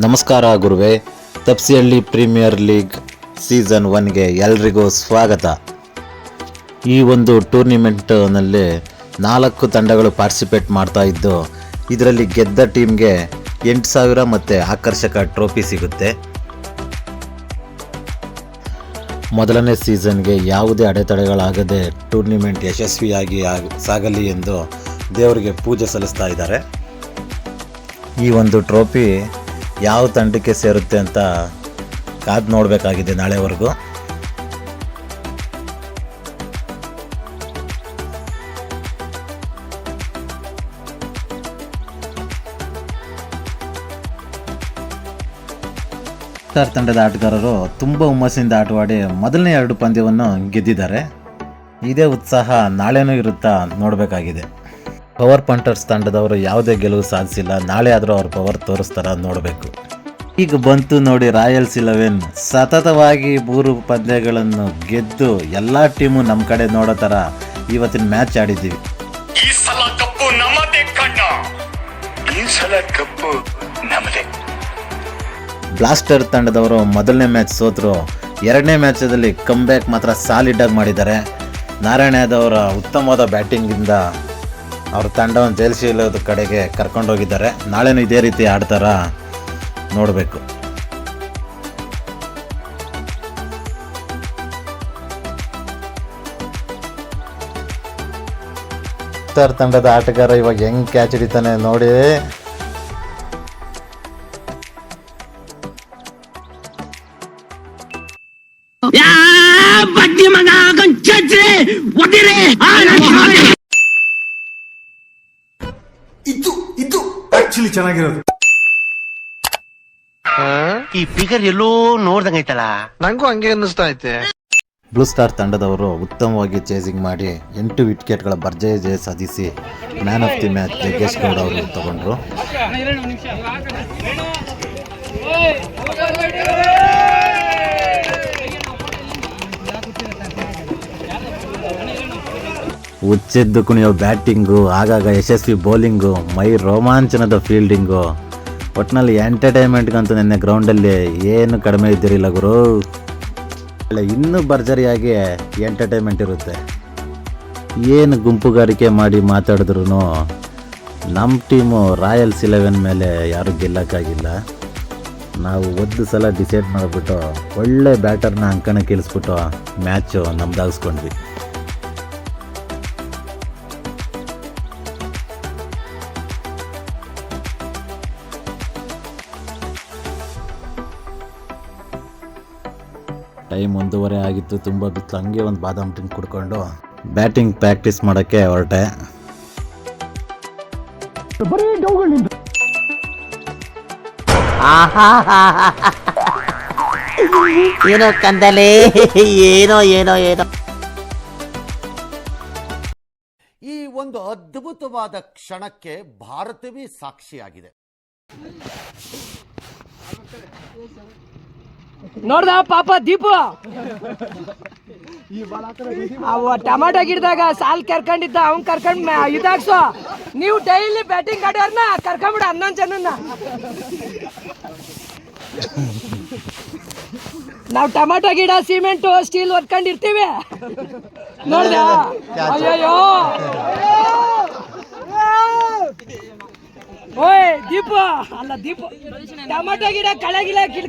ನಮಸ್ಕಾರ ಗುರುವೆ. Tapsihalli premier league season ಒನ್ಗೆ ಎಲ್ರಿಗೂ ಸ್ವಾಗತ. ಈ ಒಂದು ಟೂರ್ನಿಮೆಂಟ್ನಲ್ಲಿ ನಾಲ್ಕು ತಂಡಗಳು ಪಾರ್ಟಿಸಿಪೇಟ್ ಮಾಡ್ತಾ ಇದ್ದು, ಇದರಲ್ಲಿ ಗೆದ್ದ ಟೀಮ್ಗೆ ಎಂಟು ಸಾವಿರ ಮತ್ತು ಆಕರ್ಷಕ ಟ್ರೋಫಿ ಸಿಗುತ್ತೆ. ಮೊದಲನೇ ಸೀಸನ್ಗೆ ಯಾವುದೇ ಅಡೆತಡೆಗಳಾಗದೆ ಟೂರ್ನಿಮೆಂಟ್ ಯಶಸ್ವಿಯಾಗಿ ಸಾಗಲಿ ಎಂದು ದೇವರಿಗೆ ಪೂಜೆ ಸಲ್ಲಿಸ್ತಾ ಇದ್ದಾರೆ. ಈ ಒಂದು ಟ್ರೋಫಿ ಯಾವ ತಂಡಕ್ಕೆ ಸೇರುತ್ತೆ ಅಂತ ಕಾದು ನೋಡಬೇಕಾಗಿದೆ ನಾಳೆವರೆಗೂ. ಉತ್ತರ ತಂಡದ ಆಟಗಾರರು ತುಂಬ ಹುಮ್ಮಸ್ಸಿಂದ ಆಟವಾಡಿ ಮೊದಲನೇ ಎರಡು ಪಂದ್ಯವನ್ನು ಗೆದ್ದಿದ್ದಾರೆ. ಇದೇ ಉತ್ಸಾಹ ನಾಳೆನೂ ಇರುತ್ತಾ ನೋಡಬೇಕಾಗಿದೆ. ಪವರ್ ಪಂಟರ್ಸ್ ತಂಡದವರು ಯಾವುದೇ ಗೆಲುವು ಸಾಧಿಸಿಲ್ಲ. ನಾಳೆ ಆದರೂ ಅವ್ರ ಪವರ್ ತೋರಿಸ್ತಾರ ನೋಡಬೇಕು. ಈಗ ಬಂತು ನೋಡಿ ರಾಯಲ್ಸ್ ಇಲೆವೆನ್ ಸತತವಾಗಿ ಮೂರು ಪಂದ್ಯಗಳನ್ನು ಗೆದ್ದು ಎಲ್ಲ ಟೀಮು ನಮ್ಮ ಕಡೆ ನೋಡೋ ಥರ ಇವತ್ತಿನ ಮ್ಯಾಚ್ ಆಡಿದ್ದೀವಿ. ಈ ಸಲ ಕಪ್ಪು ನಮ್ಮದೇ ಕಣ್ಣ. ಈ ಸಲ ಕಪ್ಪು ನಮ್ಮದೇ. ಬ್ಲಾಸ್ಟರ್ ತಂಡದವರು ಮೊದಲನೇ ಮ್ಯಾಚ್ ಸೋತರು. ಎರಡನೇ ಮ್ಯಾಚಲ್ಲಿ ಕಮ್ ಬ್ಯಾಕ್ ಮಾತ್ರ ಸಾಲಿಡ್ ಆಗಿ ಮಾಡಿದ್ದಾರೆ. ನಾರಾಯಣ ಯಾದವರ ಉತ್ತಮವಾದ ಬ್ಯಾಟಿಂಗಿಂದ ಅವ್ರ ತಂಡವನ್ನು ಜಯಶೀಲದ ಕಡೆಗೆ ಕರ್ಕೊಂಡೋಗಿದ್ದಾರೆ. ನಾಳೆನೂ ಇದೇ ರೀತಿ ಆಡ್ತಾರ? ನೋಡಬೇಕು. ಉತ್ತರ ತಂಡದ ಆಟಗಾರ ಇವಾಗ ಹೆಂಗ್ ಕ್ಯಾಚ್ ಹಿಡಿತಾನೆ ನೋಡಿ. ಇದು ಇದು ಆಕ್ಚುಲಿ ಚೆನ್ನಾಗಿರೋದು. ಈ ಫಿಗರ್ ಎಲ್ಲೋ ನೋಡ್ದಂಗೈತಲ್ಲ ನಂಗೂ ಹಂಗೆ ಅನ್ನಿಸ್ತಾ ಐತೆ. ಬ್ಲೂ ಸ್ಟಾರ್ ತಂಡದವರು ಉತ್ತಮವಾಗಿ ಚೇಸಿಂಗ್ ಮಾಡಿ ಎಂಟು ವಿಕೆಟ್ಗಳ ಭರ್ಜಯ ಜಯ ಸಾಧಿಸಿ man of the match Jaggesh Gowda ಅವರು ತಗೊಂಡ್ರು. ಹುಚ್ಚೆದ್ದು ಕುಣಿಯೋ ಬ್ಯಾಟಿಂಗು ಆಗಾಗ ಯಶಸ್ವಿ ಬೌಲಿಂಗು ಮೈ ರೋಮಾಂಚನದ ಫೀಲ್ಡಿಂಗು ಒಟ್ಟಿನಲ್ಲಿ ಎಂಟರ್ಟೈನ್ಮೆಂಟ್ಗಂತೂ ನಿನ್ನೆ ಗ್ರೌಂಡಲ್ಲಿ ಏನು ಕಡಿಮೆ ಇದ್ದಿರಲಿಲ್ಲ ಗುರು. ಇನ್ನೂ ಭರ್ಜರಿಯಾಗಿ ಎಂಟರ್ಟೈನ್ಮೆಂಟ್ ಇರುತ್ತೆ. ಏನು ಗುಂಪುಗಾರಿಕೆ ಮಾಡಿ ಮಾತಾಡಿದ್ರು ನಮ್ಮ ಟೀಮು ರಾಯಲ್ಸ್ ಇಲೆವೆನ್ ಮೇಲೆ ಯಾರೂ ಗೆಲ್ಲಕ್ಕಾಗಿಲ್ಲ. ನಾವು ಒಂದು ಸಲ ಡಿಸೈಡ್ ಮಾಡಿಬಿಟ್ಟು ಒಳ್ಳೆ ಬ್ಯಾಟರ್ನ ಅಂಕಣಕ್ಕೆ ಇಳಿಸ್ಬಿಟ್ಟು ಮ್ಯಾಚು ನಮ್ದಾಗಿಸ್ಕೊಂಡ್ವಿ. ಟೈಮ್ ಒಂದೂವರೆ ಆಗಿತ್ತು ತುಂಬ ಬಿತ್ತು. ಹಂಗೆ ಒಂದು ಬಾದಾಮ್ ಟಿನ್ ಕುಡ್ಕೊಂಡು ಬ್ಯಾಟಿಂಗ್ ಪ್ರಾಕ್ಟೀಸ್ ಮಾಡೋಕ್ಕೆ ಹೊರಟೆ. ಏನೋ ಕಂದಲೇ. ಏನೋ ಏನೋ ಏನೋ. ಈ ಒಂದು ಅದ್ಭುತವಾದ ಕ್ಷಣಕ್ಕೆ ಭಾರತವೇ ಸಾಕ್ಷಿಯಾಗಿದೆ. ನೋಡ್ದ ಪಾಪ ದೀಪು? ಅವ ಟಮಾಟೋ ಗಿಡದಾಗ ಸಾಲ್ ಕರ್ಕೊಂಡಿದ್ದ, ಅವ್ನ್ ಕರ್ಕೊಂಡ್ ಇದಾಗ್ಸೋ ನೀವು ಡೈಲಿ ಬ್ಯಾಟಿಂಗ್ ಆಡೋರ್ನ ಕರ್ಕೊಂಬಿಡ ಹನ್ನೊಂದ್ ಜನನ್ನ. ನಾವು ಟಮಾಟ ಗಿಡ, ಸಿಮೆಂಟು, ಸ್ಟೀಲ್ ಒತ್ಕೊಂಡಿರ್ತೀವಿ ನೋಡ್ದ? ಅಯ್ಯಯ್ಯೋ. ಓಯ್, ದೀಪ. ಅಲ್ಲ, ದೀಪ. ಟಮಾಟೋ ಗಿಡ ಕಳೆಗಿಲ್ಲ ಗಿಡ